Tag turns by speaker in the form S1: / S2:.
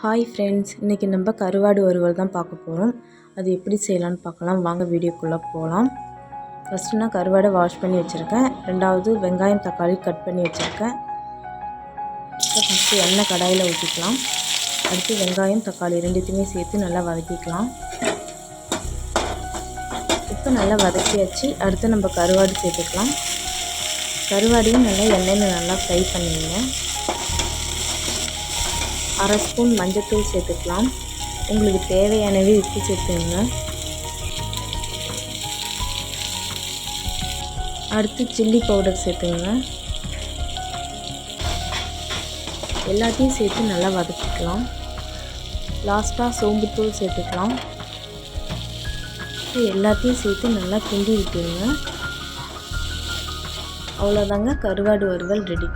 S1: Hi friends இன்றைக்கி நம்ம கருவாடு வறுவல் தான் பார்க்க போகிறோம் அது எப்படி செய்யலான்னு பார்க்கலாம். வாங்க வீடியோக்குள்ளே போகலாம் ஃபஸ்ட்டு நான் கருவாடை வாஷ் பண்ணி வச்சுருக்கேன். ரெண்டாவது வெங்காயம் தக்காளி கட் பண்ணி வச்சுருக்கேன். இப்போ ஃபஸ்ட்டு எண்ணெய் கடாயில் ஊற்றிக்கலாம் அடுத்து வெங்காயம் தக்காளி ரெண்டுத்தையுமே சேர்த்து நல்லா வதக்கிக்கலாம். இப்போ நல்லா வதக்கியாச்சு. அடுத்து நம்ம கருவாடு சேர்த்துக்கலாம். கருவாடையும் நல்லா எண்ணெயில் நல்லா ஃப்ரை பண்ணிடுங்க. அரை ஸ்பூன் மஞ்சத்தூள் சேர்த்துக்கலாம். உங்களுக்கு தேவையானவே உப்பு சேர்த்துங்க அடுத்து சில்லி பவுடர் சேர்த்துங்க எல்லாத்தையும் சேர்த்து நல்லா வதக்கிக்கலாம். லாஸ்ட்டாக சோம்புத்தூள் சேர்த்துக்கலாம். எல்லாத்தையும் சேர்த்து நல்லா கிண்டி விட்டுருங்க. அவ்வளோதாங்க கருவாடு வறுவல் ரெடி